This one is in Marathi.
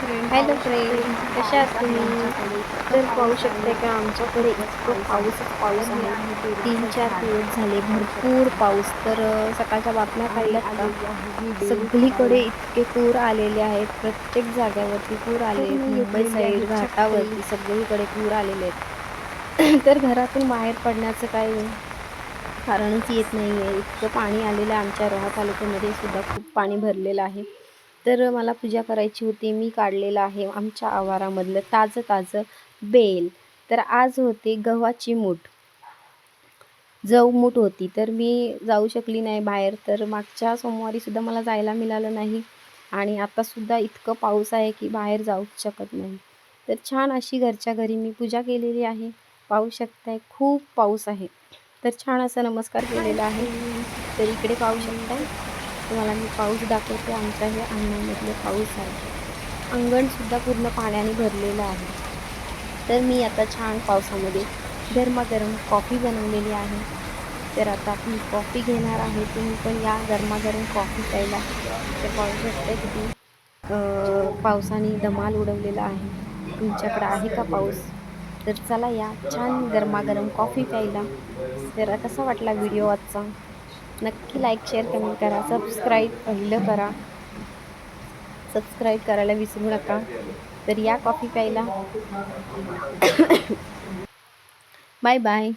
हॅलो फ्रेंड कशा आहात तुम्ही? तर पाहू शकते का आमच्याकडे इतकं पाऊस पाऊस आहे. तीन चार दिवस झाले भरपूर पाऊस. तर सकाळच्या बातम्या पाहिल्यात का? सगळीकडे इतके पूर आलेले आहेत. प्रत्येक जाग्यावरती पूर आले आहेत. मुंबई साईड घाटावरती सगळीकडे पूर आलेले आहेत. तर घरातून बाहेर पडण्याचं काही कारणच येत नाही आहे इतकं पाणी आलेलं आहे. आमच्या रोहा तालुक्यामध्ये सुद्धा खूप पाणी भरलेलं आहे. तर मला पूजा करायची होती मी काढलेलं आहे आमच्या आवारामधलं ताजं ताजं बेल. तर आज होते गव्हाची मूठ. जव मूठ होती तर मी जाऊ शकली नाही बाहेर. तर मागच्या सोमवारी सुद्धा मला जायला मिळालं नाही आणि आतासुद्धा इतकं पाऊस आहे की बाहेर जाऊच शकत नाही. तर छान अशी घरच्या घरी मी पूजा केलेली आहे. पाहू शकताय खूप पाऊस आहे. तर छान असा नमस्कार केलेला आहे. तर इकडे पाहू शकताय. तुम्हाला मी पाऊस दाखवते. आमच्या हे अंगणामधले पाऊस आहे. अंगणसुद्धा पूर्ण पाण्याने भरलेलं आहे. तर मी आता छान पावसामध्ये गरमागरम कॉफी बनवलेली आहे. तर आता मी कॉफी घेणार आहे. तुम्ही पण या गरमागरम कॉफी प्यायला. तर पाहू शकता किती पावसाने धमाल उडवलेला आहे. तुमच्याकडे आहे का पाऊस? तर चला या छान गरमागरम कॉफी प्यायला. तर कसा वाटला व्हिडिओ आजचा? नक्की लाईक शेअर कमेंट करा. सबस्क्राईब पहिलं करा. सबस्क्राईब करायला विसरू नका. तर या कॉफी प्यायला. Bye bye